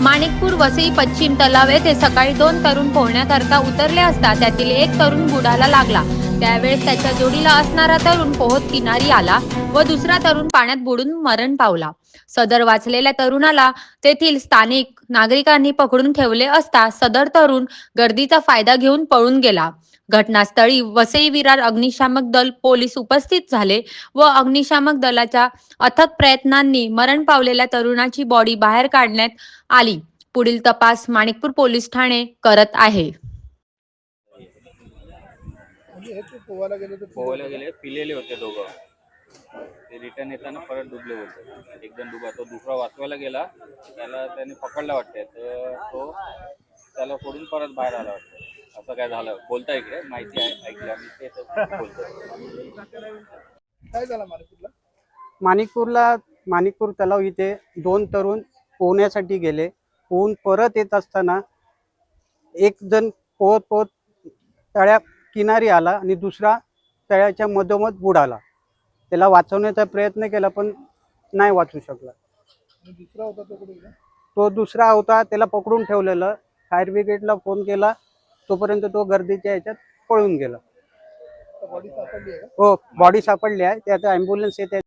माणिकपूर वसई पश्चिम तलाव येथे सकाळी दोन तरुण पोहण्याकरता उतरले असता त्यातील एक तरुण बुडाला लागला. त्यावेळेस त्याच्या जोडीला असणारा तरुण पोहत किनारी आला व दुसरा तरुण पाण्यात बुडून मरण पावला. सदर वाचलेल्या तरुणाला तेथील स्थानिक नागरिकांनी पकडून ठेवले असता सदर तरुण गर्दीचा फायदा घेऊन पळून गेला. घटनास्थळी वसई विरार अग्निशामक दल पोलीस उपस्थित झाले व अग्निशामक दलाच्या अथक प्रयत्नांनी मरण पावलेल्या तरुणाची बॉडी बाहेर काढण्यात आली. पुढील तपास माणिकपूर पोलीस ठाणे करत आहे. म्हणजे हे ते पोहायला गेले तर पोहायला गेले पिलेले होते दोघं. ते रिटर्न येताना परत डुबले होते एक जण डुबा तो दुसरा वाचवायला गेला त्याला त्याने पकडला वाटते तर तो त्याला सोडून परत बाहेर आला वाटतं असं काय झालं? बोलता इकडे माहिती आहे ऐकली आम्ही ते तर बोलतो काय झालं मार्केटला माणिकपूरला माणिकपूर तलाव इथे दोन तरुण पोहण्यासाठी गेले. पोहून परत येत असताना एक जण पोहत पोहत तळ्या किनारी आला आणि दुसरा तळ्याच्या मधोमध बुडाला त्याला वाचवण्याचा प्रयत्न केला पण नाही वाचू शकला. दुसरा होता तो कुठे गेला? तो दुसरा होता त्याला पकडून ठेवलेलं. फायर ब्रिगेडला फोन केला. तोपर्यंत तो गर्दीच्या ह्याच्यात पळून गेला. बॉडी सापडली आहे का? हो बॉडी सापडली आहे. ते आता ॲम्ब्युलन्स येते